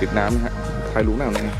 ติดน้ำนะฮะใครรู้หน้าเลยอะ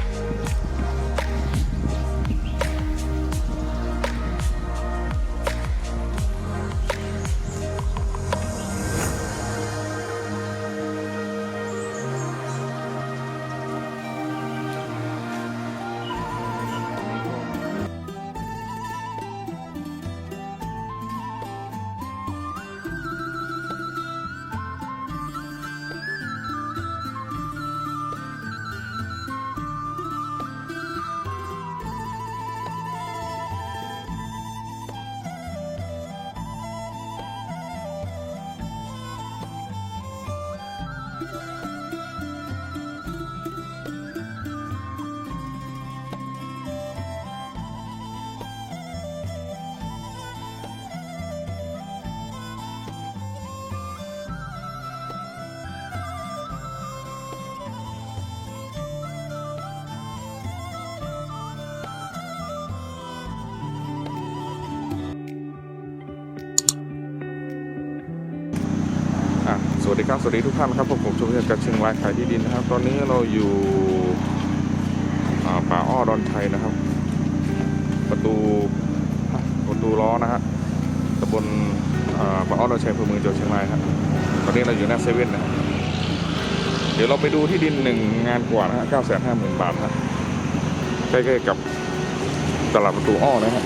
ดีครับ สวัสดีทุกท่านนะครับผมผมชมเพื่อนจากเชียงรายขายที่ดินนะครับ ตอนนี้เราอยู่ป่าอ้อดอนชัยนะครับ ประตูประตูล้อนะฮะตำบลป่าอ้อดอนชัยอำเภอเมืองจังหวัดเชียงรายครับตอนนี้เราอยู่หน้าเซเว่นนะเดี๋ยวเราไปดูที่ดินหนึ่งงานกว่านะฮะเก้าแสนห้าหมื่นบาทนะใกล้ๆกับตลาดประตูอ้อนะฮะ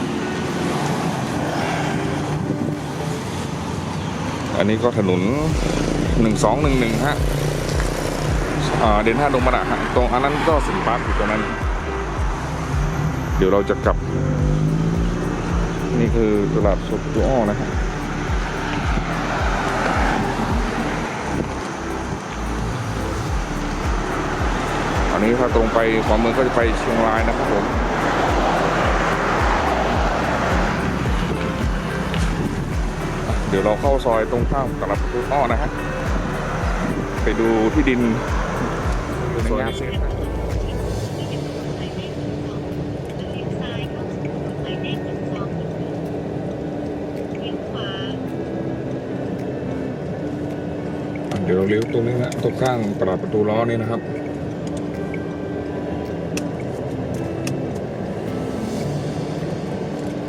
อันนี้ก็ถนน หนึ่งสองหนึ่งหนึ่งฮะเดนห้าดงมะดะฮะตรงอันนั้นก็สินปาร์คอยู่ตรงนั้น เดี๋ยวเราจะกลับ นี่คือตลาดสดตัวอ้อนะฮะอันนี้ถ้าตรงไปขวามือก็จะไปเชียงรายนะครับผมเดี๋ยวเราเข้าซอยตรงข้ามตลาดประตูอ้อนะฮะ ไปดูที่ดินในงานเสร็จเดี๋ยวเราเลี้ยวตรงนี้นะตรงข้างตลาดประตูล้อนี่นะครับ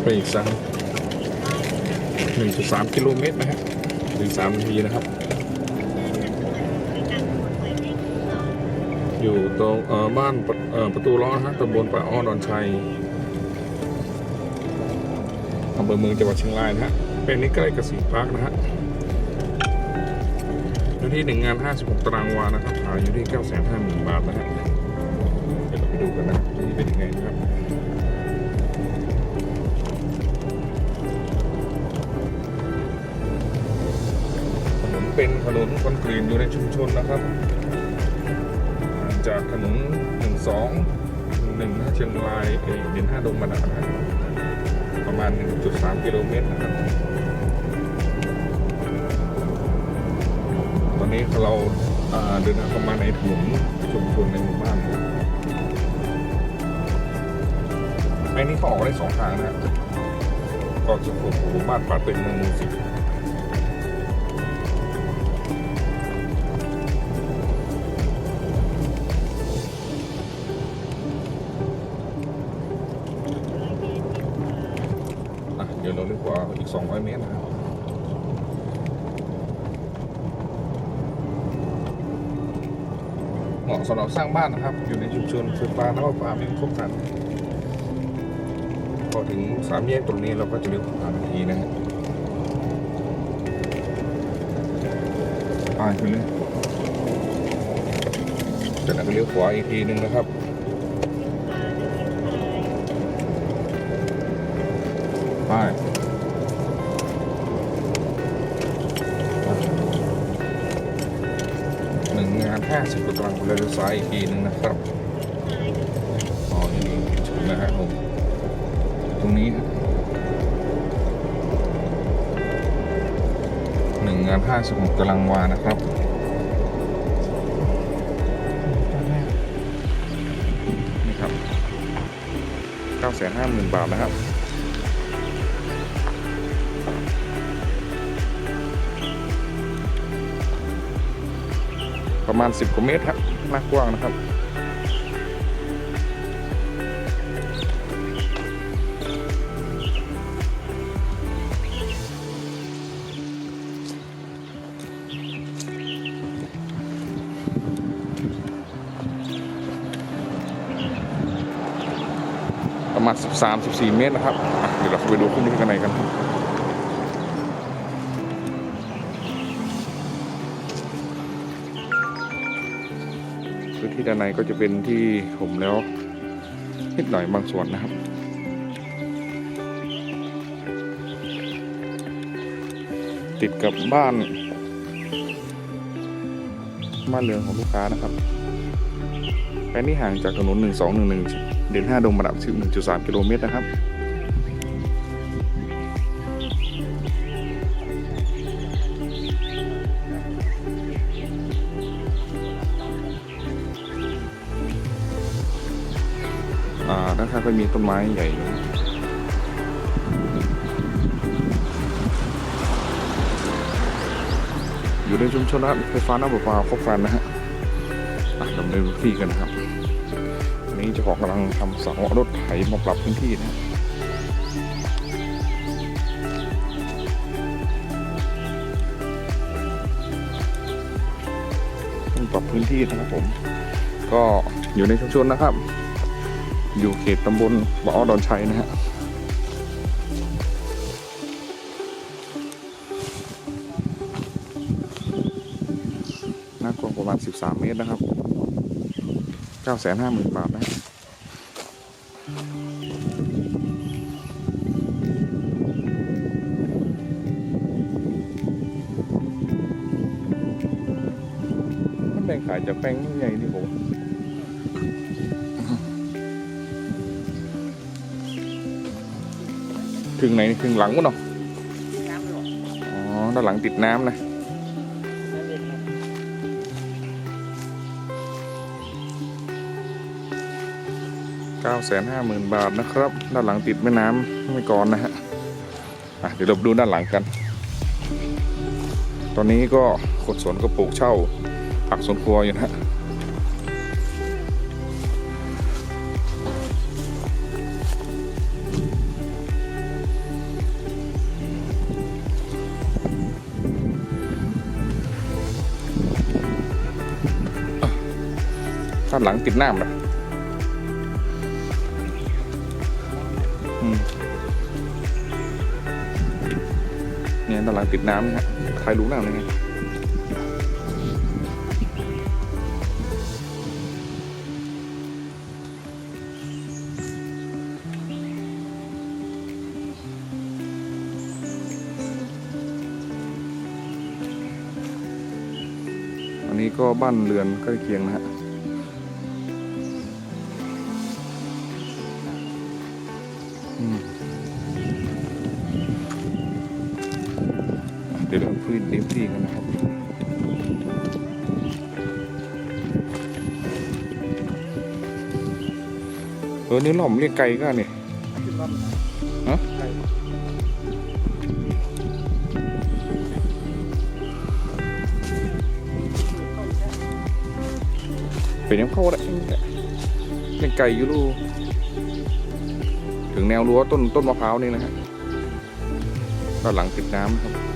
ไปอีกสักหนึ่งจุดสามกิโลเมตรนะฮะถึงสามนาทีนะครับ อยู่ตรงบ้านประเอ่อประตูล้อนฮะตำบลป่าอ้อดอนชัยอำเภอเมืองจังหวัดเชียงรายนะฮะ เป็นนี้ใกล้กับสีพาร์คนะฮะพื้นที่หนึ่งงาน 56 ตารางวานะครับขายอยู่ที่950,000 บาทนะฮะ เดี๋ยวเราไปดูกันนะที่เป็นยังไงนะครับ ถนนเป็นถนนคอนกรีตอยู่ในชุมชนนะครับ จากถนน 1 2 1นะเชียงรายเอเด่น5ดงมาดานะประมาณ 1.3 กิโลเมตรนะครับ ตอนนี้เราเดินทางเข้ามาในถนนชุมชนในหมู่บ้านไอ้นี่เขาออกได้สองทางนะก็จะถูหมู่บ้านป่าเต็งเมืองหมู่สิบ 200 เมตรนะครับเหมาะสำหรับสร้างบ้านนะครับ อยู่ในชุมชนไฟฟ้าน้ำประปามีครบครันพอถึงสามแยกตรงนี้เราก็จะเลี้ยวขวาทันทีนะฮะไปไปเลยจากนั้นก็เลี้ยวขวาอีกทีหนึ่งนะครับ สิบกว่าตารางเราจะซ้ายอีกทีหนึ่งนะครับอ๋อนี่ถึงนะฮะผมตรงนี้หนึ่งงานห้าสิบหกตารางวานะครับนี่ครับเก้าแสนห้าหมื่นบาทนะครับ ประมาณ 10กว่าเมตรครับหน้ากว้างนะครับ ประมาณ 13-14 เมตรนะครับ เดี๋ยวเราเข้าไปดูข้างในกันในกัน พื้นที่ด้านในก็จะเป็นที่ผมแล้วนิดหน่อยบางส่วนนะครับติดกับบ้านบ้านเรือนของลูกค้านะครับแปลงนี้ห่างจากถนน 1211 เดิน5ดงระดับ1.3 กิโลเมตรนะครับ อ่าด้านข้างก็มีต้นไม้ใหญ่อยู่อยู่ในชุมชนนะไฟฟ้าน้ำประปาครบครันนะฮะอะดำเนินพื้นที่กันนะครับอันนี้เจ้าของกำลังทำเสารถไถมาปรับพื้นที่นะฮะต้องปรับพื้นที่นะครับผม ก็อยู่ในชุมชนนะครับ อยู่เขตตำบลบ่อดอนชัยนะฮะน้ากว้างประมาณ 13 เมตรนะครับ 950,000 บาทนะมันแบ่งขายจากแป้งใหญ่นี่ผม ถึงไหนถึงหลังมั้งเนาะน้ำหลดอ๋อด้านหลังติดน้ำนะนั่นเองครับ950,000 บาทนะครับ ด้านหลังติดแม่น้ำไม่ก่อนนะฮะอะเดี๋ยวเราดูด้านหลังกัน ตอนนี้ก็คนสวนก็ปลูกเช่าผักสวนครัวอยู่นะฮะ หลังติดน้ำนะอืมเนี่ยด้านหลังติดน้ำนะฮะใครรู้หน้ำเลยไงอันนี้ก็บ้านเรือนใกล้เคียงนะฮะ ออนี่หล่อมเรียกไก่ก็นี่ฮะเป็นยังเข้าได้เรียกไก่อยู่ลูกถึงแนวรั้วต้นต้นมะพร้าวนี่นะฮะด้านหลังติดน้ำครับ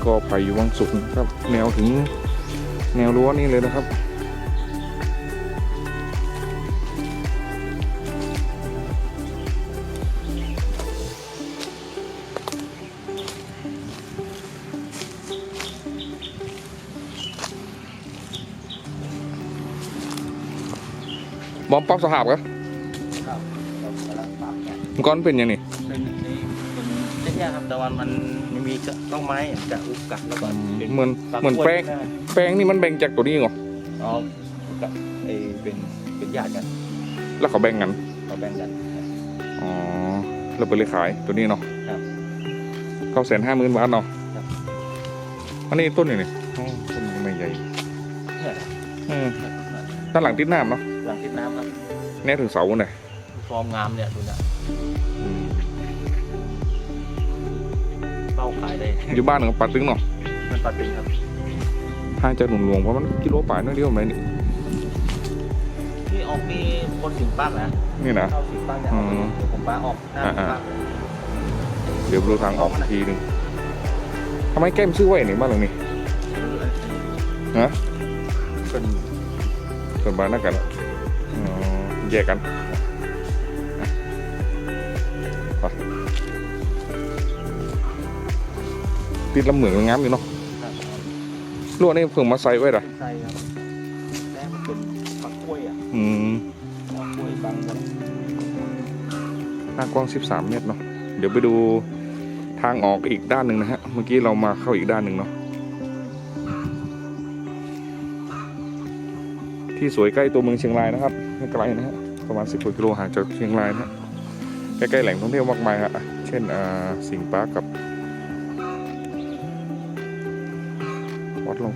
นี่ก็ไผ่วังสุกนะครับ แนวถึงแนวรั้วนี่เลยนะครับบอมป๊อปสหาบครับครับเรากำลังปรับเนี่ยมันก้อนเป็นยังนี่ เป็นนี่เป็น เช่นนี้ครับ แต่ว่ามันมันมีต้องไม้จะอุกกัดแล้วก็ป็เหมือนปรับเหมือนกล้วยแป้งได้แป้งนี่มันแบ่งจากตัวนี้เหรออ๋อกับไอเป็นเป็นญาติกัน แล้วเขาแบ่งกันเราแบ่งกันอ๋อเราไปเลยขายตัวนี้เนาะครับเก้าแสนห้าหมื่นบาทเนาะครับอันนี้ต้นอยู่นี่อ๋อต้นไม่ใหญ่เนี่ยอืมด้านหลังติดน้ำเนาะหลังทิศน้ำครับแน่ถึงเสาเลยฟอร์มงามเนี่ยดูนะ เป้าขายได้อยู่บ้านของปัดตึงเนาะมันปัดเป็นครับห่างจากหนุนหลวงเพราะมันกิโลป่ายน้อยเดียวไหมนี่ที่ออกมีคนสิงป้านะนี่นะเข้าสิงป้าเนี่ยเอาไปอืมเดี๋ยวผมป้าออกหน้าอ่าป้าเดี๋ยวดูทางออกอีกทีหนึ่งทำไมแก้มชื่อไว้นี่บ้านหลังนี้ฮะเป็นส่วนบ้านนั่นกันอ๋อแยกกันไป ติดลำเหมืองงามอยู่เนาะครับลวดนี่เพิ่งมาใส่ไว้เหรอใช่ครับแม่มันเป็นปักกล้วยอะอืมปักกล้วยบังหมดหน้ากว้าง 13 เมตรเนาะเดี๋ยวไปดูทางออกอีกด้านหนึ่งนะฮะ เมื่อกี้เรามาเข้าอีกด้านหนึ่งเนาะที่สวยใกล้ตัวเมืองเชียงรายนะครับไม่ไกลนะฮะประมาณ 10กว่ากิโลห่างจากเชียงรายนะฮะใกล้ๆแหล่งท่องเที่ยวมากมายฮะเช่นอ่าสิงห์ปาร์คกับ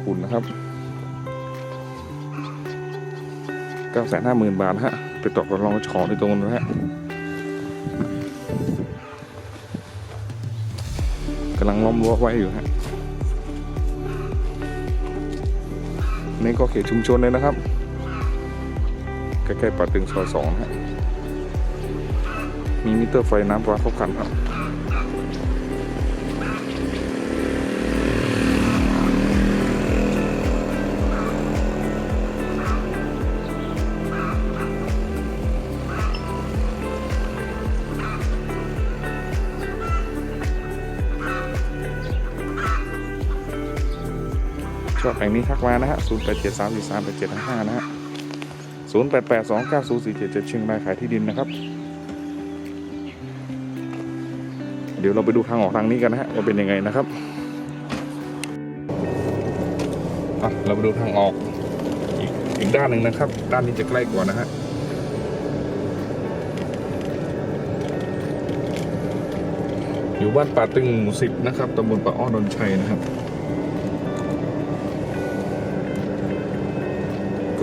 คุณนะครับ950,000บาทนะฮะไปต่อกับรองชอที่ตรงนู้นฮะกำลังล้อมรั้วไว้อยู่ฮะนี่ก็เขตชุมชนเลยนะครับใกล้ๆป่าตึงซอยสองฮะมีมิเตอร์ไฟน้ำประปาครบคันครับ ชอบแห่งนี้ทักมานะฮะ0 8 7 3 4 3 8 7 5นะฮะ0 8 8 2 9 0 4 7 7เชียงรายขายที่ดินนะครับ เดี๋ยวเราไปดูทางออกทางนี้กันนะฮะว่าเป็นยังไงนะครับอะเราไปดูทางออกอีกอีกด้านหนึ่งนะครับ ด้านนี้จะใกล้กว่านะฮะอยู่บ้านป่าตึงหมู่สิบนะครับตำบลป่าอ้อดอนชัยนะครับ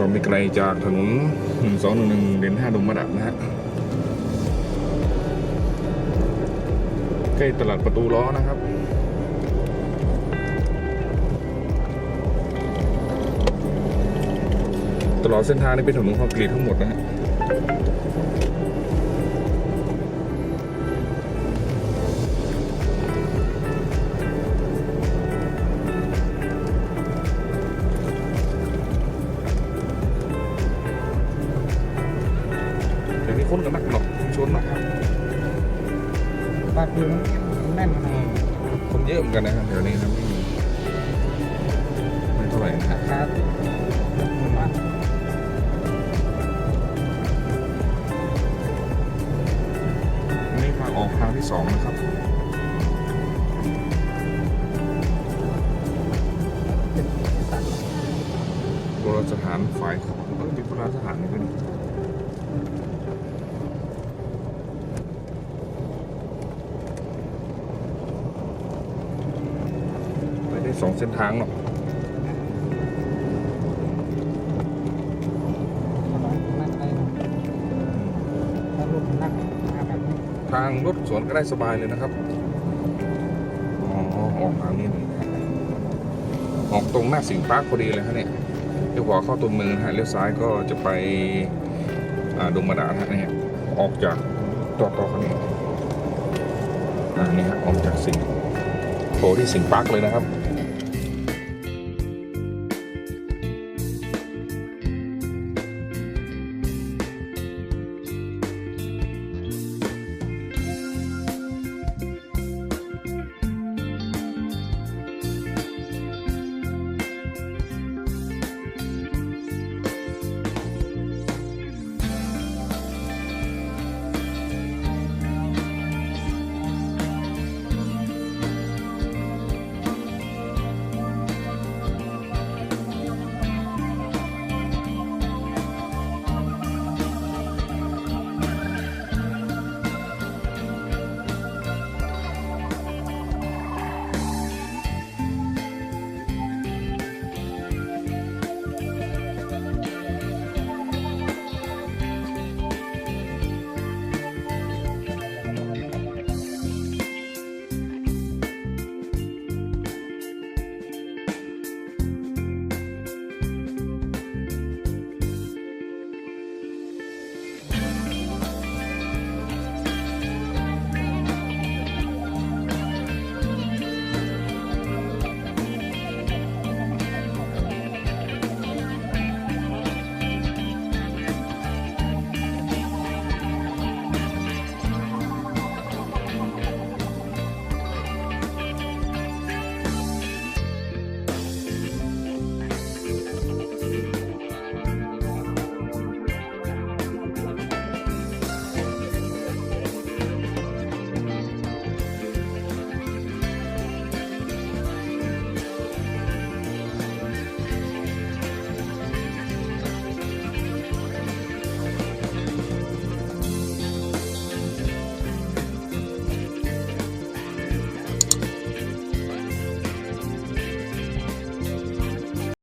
ก็ไม่ไกลจากถนน1211เด่น5ดงมะดับนะฮะใกล้ตลาดประตูล้อนะครับตลอดเส้นทางนี้เป็นถนนคอนกรีตทั้งหมดนะฮะ ปากคือแน่นขนาดอืมคนเยอะเหมือนกันนะครับเดี๋ยวนี้ครับไม่เท่าไหร่นะฮะครับบ้านนี่ทางออกทางที่สองนะครับโบราณสถานฝ่ายของเออเป็นโบราณสถานนี่เป็นไปได้ สองเส้นทางเนาะทางรถสวนก็ได้สบายเลยนะครับ อ๋อ ออกทางนี้ออกตรงหน้าสิงห์ปาร์คพอดีเลยฮะเนี่ยเลี้ยวขวาเข้าตัวเมืองนะฮะเลี้ยวซ้ายก็จะไปดงมาดาฮะเนี่ยออกจากต่อต่อคันนี้อ่านี่ฮะออกจากสิงโผล่ที่สิงห์ปาร์คเลยนะครับ